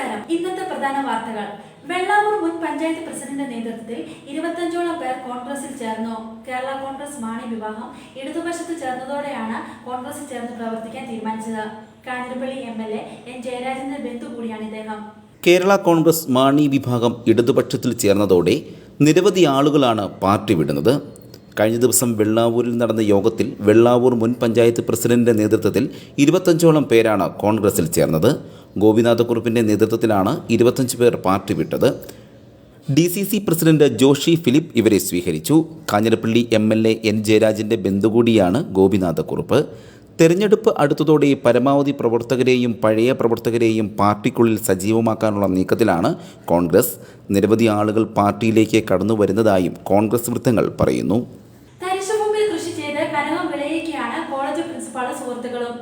നമസ്കാരം. ഇന്നത്തെ പ്രധാന വാർത്തകൾ. വെള്ളാവൂർ മുൻ പഞ്ചായത്ത് പ്രസിഡന്റ് നേതൃത്വത്തിൽ ഇരുപത്തഞ്ചോളം പേർ കോൺഗ്രസിൽ ചേർന്നു. കേരള കോൺഗ്രസ് മാണി വിവാഹം ഇടതുപക്ഷത്ത് ചേർന്നതോടെയാണ് കോൺഗ്രസിൽ ചേർന്ന് പ്രവർത്തിക്കാൻ തീരുമാനിച്ചത്. Kanjirappally M L A N ജയരാജന്റെ ബന്ധു കൂടിയാണ് ഇദ്ദേഹം. കേരള കോൺഗ്രസ് മാണി വിഭാഗം ഇടതുപക്ഷത്തിൽ ചേർന്നതോടെ നിരവധി ആളുകളാണ് പാർട്ടി വിടുന്നത്. കഴിഞ്ഞ ദിവസം വെള്ളാവൂരിൽ നടന്ന യോഗത്തിൽ വെള്ളാവൂർ മുൻ പഞ്ചായത്ത് പ്രസിഡന്റിന്റെ നേതൃത്വത്തിൽ ഇരുപത്തഞ്ചോളം പേരാണ് കോൺഗ്രസിൽ ചേർന്നത്. ഗോപിനാഥക്കുറുപ്പിന്റെ നേതൃത്വത്തിലാണ് ഇരുപത്തഞ്ച് പേർ പാർട്ടി വിട്ടത്. D C C president Joshi Philip ഇവരെ സ്വീകരിച്ചു. Kanjirappally M L A N ജയരാജിന്റെ ബന്ധുകൂടിയാണ് ഗോപിനാഥക്കുറുപ്പ്. തെരഞ്ഞെടുപ്പ് അടുത്തതോടെ പരമാവധി പ്രവർത്തകരെയും പഴയ പ്രവർത്തകരെയും പാർട്ടിക്കുള്ളിൽ സജീവമാക്കാനുള്ള നീക്കത്തിലാണ് കോൺഗ്രസ്. നിരവധി ആളുകൾ പാർട്ടിയിലേക്ക് കടന്നു വരുന്നതായും കോൺഗ്രസ് വൃത്തങ്ങൾ പറയുന്നു. കൃഷി ചെയ്ത് കനകം വിളയിക്കുകയാണ് കോളേജ് പ്രിൻസിപ്പാളും സുഹൃത്തുക്കളും.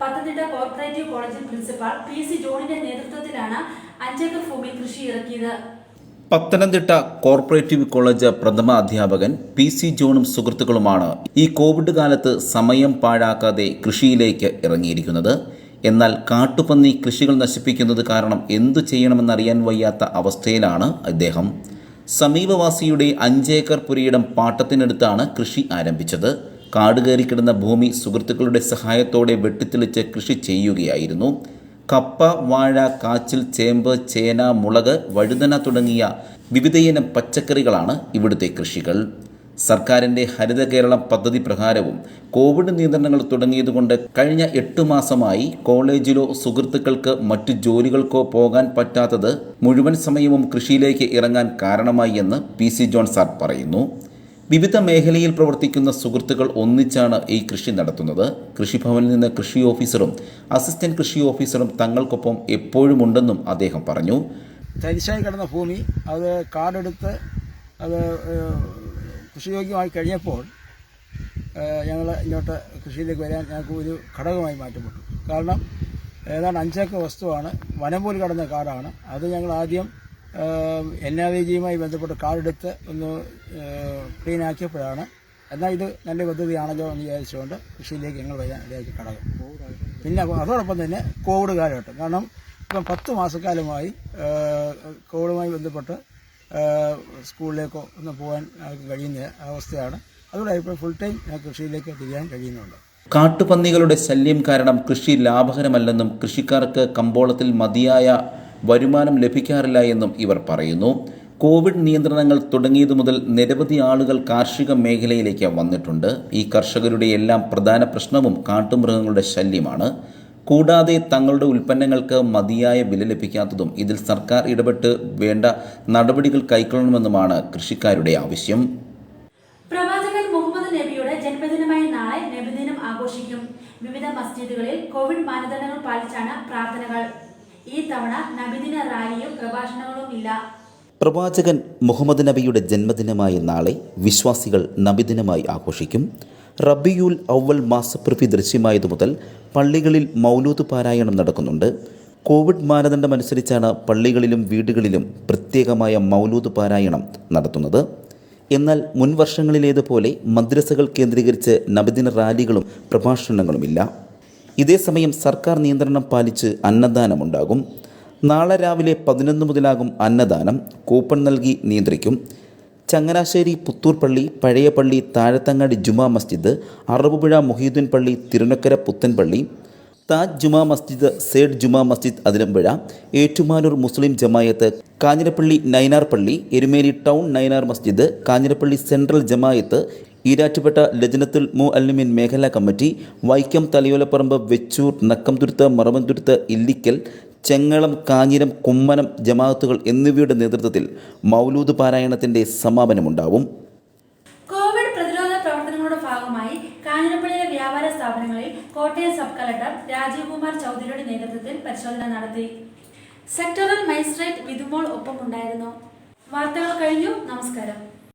പത്തനംതിട്ട കോർപ്പറേറ്റീവ് കോളേജിൽ പ്രിൻസിപ്പാൾ പി സി ജോണിന്റെ നേതൃത്വത്തിലാണ് അഞ്ചേക്കർ ഭൂമിയിൽ കൃഷി ഇറക്കിയത്. പത്തനംതിട്ട കോർപ്പറേറ്റീവ് കോളേജ് പ്രഥമ അധ്യാപകൻ പി സി ജോണും സുഹൃത്തുക്കളുമാണ് ഈ കോവിഡ് കാലത്ത് സമയം പാഴാക്കാതെ കൃഷിയിലേക്ക് ഇറങ്ങിയിരിക്കുന്നത്. എന്നാൽ കാട്ടുപന്നി കൃഷികൾ നശിപ്പിക്കുന്നത് കാരണം എന്തു ചെയ്യണമെന്നറിയാൻ വയ്യാത്ത അവസ്ഥയിലാണ് അദ്ദേഹം സമീപവാസിയുടെ അഞ്ചേക്കർ പുരയിടം പാട്ടത്തിനടുത്താണ് കൃഷി ആരംഭിച്ചത്. കാട് കയറിക്കിടന്ന ഭൂമി സുഹൃത്തുക്കളുടെ സഹായത്തോടെ വെട്ടിത്തെളിച്ച് കൃഷി ചെയ്യുകയായിരുന്നു. കപ്പ വാഴ കാച്ചിൽ ചേമ്പ് ചേന മുളക് വഴുതന തുടങ്ങിയ വിവിധയിനം പച്ചക്കറികളാണ് ഇവിടുത്തെ കൃഷികൾ. സർക്കാരിന്റെ ഹരിത കേരളം പദ്ധതി പ്രകാരവും കോവിഡ് നിയന്ത്രണങ്ങൾ തുടങ്ങിയതുകൊണ്ട് കഴിഞ്ഞ എട്ട് മാസമായി കോളേജിലോ സുഹൃത്തുക്കൾക്ക് മറ്റു ജോലികൾക്കോ പോകാൻ പറ്റാത്തത് മുഴുവൻ സമയവും കൃഷിയിലേക്ക് ഇറങ്ങാൻ കാരണമായി എന്ന് പി സി ജോൺ സാർ പറയുന്നു. വിവിധ മേഖലയിൽ പ്രവർത്തിക്കുന്ന സുഹൃത്തുക്കൾ ഒന്നിച്ചാണ് ഈ കൃഷി നടത്തുന്നത്. കൃഷിഭവനിൽ നിന്ന് കൃഷി ഓഫീസറും അസിസ്റ്റന്റ് കൃഷി ഓഫീസറും തങ്ങൾക്കൊപ്പം എപ്പോഴും ഉണ്ടെന്നും അദ്ദേഹം പറഞ്ഞു. തരിശായി കിടന്ന ഭൂമി അത് കാടെടുത്ത് അത് കൃഷിയോഗ്യമായി കഴിഞ്ഞപ്പോൾ ഞങ്ങൾ ഇങ്ങോട്ട് കൃഷിയിലേക്ക് വരാൻ ഞങ്ങൾക്ക് ഒരു ഘടകമായി മാറ്റപ്പെട്ടു. കാരണം ഏതാണ്ട് അഞ്ചേക്കർ വസ്തുവാണ് വനം പോലും കടന്ന കാടാണ്. അത് ഞങ്ങൾ ആദ്യം എൻ ആർ ജിയുമായി ബന്ധപ്പെട്ട് കാർഡെടുത്ത് ഒന്ന് ക്ലീൻ ആക്കിയപ്പോഴാണ് എന്നാൽ ഇത് നല്ല പദ്ധതിയാണല്ലോ എന്ന് വിചാരിച്ചുകൊണ്ട് കൃഷിയിലേക്ക് ഞങ്ങൾ വരാൻ ഇടയാക്കി ഘടകം പിന്നെ അതോടൊപ്പം തന്നെ കോവിഡ് കാലഘട്ടം. കാരണം ഇപ്പം പത്ത് മാസക്കാലമായി കോവിഡുമായി ബന്ധപ്പെട്ട് സ്കൂളിലേക്കോ ഒന്നും പോകാൻ കഴിയുന്ന അവസ്ഥയാണ്. അതുകൊണ്ട് ഇപ്പോൾ ഫുൾ ടൈം ഞാൻ കൃഷിയിലേക്ക് തിരിയാൻ കഴിയുന്നുണ്ട്. കാട്ടുപന്നികളുടെ ശല്യം കാരണം കൃഷി ലാഭകരമല്ലെന്നും കൃഷിക്കാർക്ക് കമ്പോളത്തിൽ മതിയായ വരുമാനം ലഭിക്കാറില്ല എന്നും ഇവർ പറയുന്നു. കോവിഡ് നിയന്ത്രണങ്ങൾ തുടങ്ങിയതു മുതൽ നിരവധി ആളുകൾ കാർഷിക മേഖലയിലേക്ക് വന്നിട്ടുണ്ട്. ഈ കർഷകരുടെ എല്ലാം പ്രധാന പ്രശ്നവും കാട്ടുമൃഗങ്ങളുടെ ശല്യമാണ്. കൂടാതെ തങ്ങളുടെ ഉൽപ്പന്നങ്ങൾക്ക് മതിയായ വില ലഭിക്കാത്തതും ഇതിൽ സർക്കാർ ഇടപെട്ട് വേണ്ട നടപടികൾ കൈക്കൊള്ളണമെന്നുമാണ് കൃഷിക്കാരുടെ ആവശ്യം. പ്രവാചകൻ മുഹമ്മദ് നബിയുടെ ജന്മദിനമായ നാളെ നബിദിനം ആഘോഷിക്കും. വിവിധ മസ്ജിദുകളിൽ കോവിഡ് മാനദണ്ഡങ്ങൾ പാലിച്ചാണ് പ്രാർത്ഥനകൾ. ഈ തവണ നബിദിന റാലിയും പ്രഭാഷണങ്ങളും ഇല്ല. പ്രവാചകൻ മുഹമ്മദ് നബിയുടെ ജന്മദിനമായ നാളെ വിശ്വാസികൾ നബിദിനമായി ആഘോഷിക്കും. റബിയുൽ അവൽ മാസപ്രഭി ദൃശ്യമായതു മുതൽ പള്ളികളിൽ മൗലൂദ് പാരായണം നടക്കുന്നുണ്ട്. കോവിഡ് മാനദണ്ഡമനുസരിച്ചാണ് പള്ളികളിലും വീടുകളിലും പ്രത്യേകമായ മൗലൂദ് പാരായണം നടത്തുന്നത്. എന്നാൽ മുൻ വർഷങ്ങളിലേതുപോലെ മദ്രസകൾ കേന്ദ്രീകരിച്ച് നബിദിന റാലികളും പ്രഭാഷണങ്ങളുമില്ല. ഇതേസമയം സർക്കാർ നിയന്ത്രണം പാലിച്ച് അന്നദാനമുണ്ടാകും നാളെ രാവിലെ പതിനൊന്ന് മുതലാകും അന്നദാനം. കൂപ്പൺ നൽകി നിയന്ത്രിക്കും. ചങ്ങനാശ്ശേരി പുത്തൂർ പള്ളി പഴയ പള്ളി താഴത്തങ്ങാടി ജുമാ മസ്ജിദ് അറബുപുഴ മൊഹീദ്ദീൻ പള്ളി തിരുനക്കര പുത്തൻപള്ളി താജ് ജുമാ മസ്ജിദ് സേഡ് ജുമാ മസ്ജിദ് അതിരമ്പുഴ ഏറ്റുമാനൂർ മുസ്ലിം ജമായത്ത് കാഞ്ഞിരപ്പള്ളി നൈനാർ പള്ളി എരുമേലി ടൗൺ നൈനാർ മസ്ജിദ് കാഞ്ഞിരപ്പള്ളി സെൻട്രൽ ജമായത്ത് ഈരാറ്റുപേട്ട ലജനത്തുൽ മു അല്ലിമിൻ മേഖലാ കമ്മിറ്റി വൈക്കം തലയോലപ്പറമ്പ് വെച്ചൂർ നക്കംതുരുത്ത് മറവൻതുരുത്ത് ഇല്ലിക്കൽ ചെങ്ങളം കാഞ്ഞിരം കുമ്മനം ജമാഅത്തുകൾ എന്നിവയുടെ നേതൃത്വത്തിൽ മൗലൂദ് പാരായണത്തിന്റെ സമാപനമുണ്ടാവും. കോവിഡ് പ്രതിരോധ പ്രവർത്തനങ്ങളുടെ ഭാഗമായി കാഞ്ഞിരപ്പള്ളിയിലെ വ്യാപാര സ്ഥാപനങ്ങളിൽ കോട്ടയം സബ് കളക്ടർ രാജീവ് കുമാർ ചൗധരിയുടെ നേതൃത്വത്തിൽ പരിശോധന നടത്തി. സെക്ടറൽ മജിസ്ട്രേറ്റ് വിധുമോൾ ഒപ്പമുണ്ടായിരുന്നു. വാർത്തകൾ കഴിഞ്ഞു. നമസ്കാരം.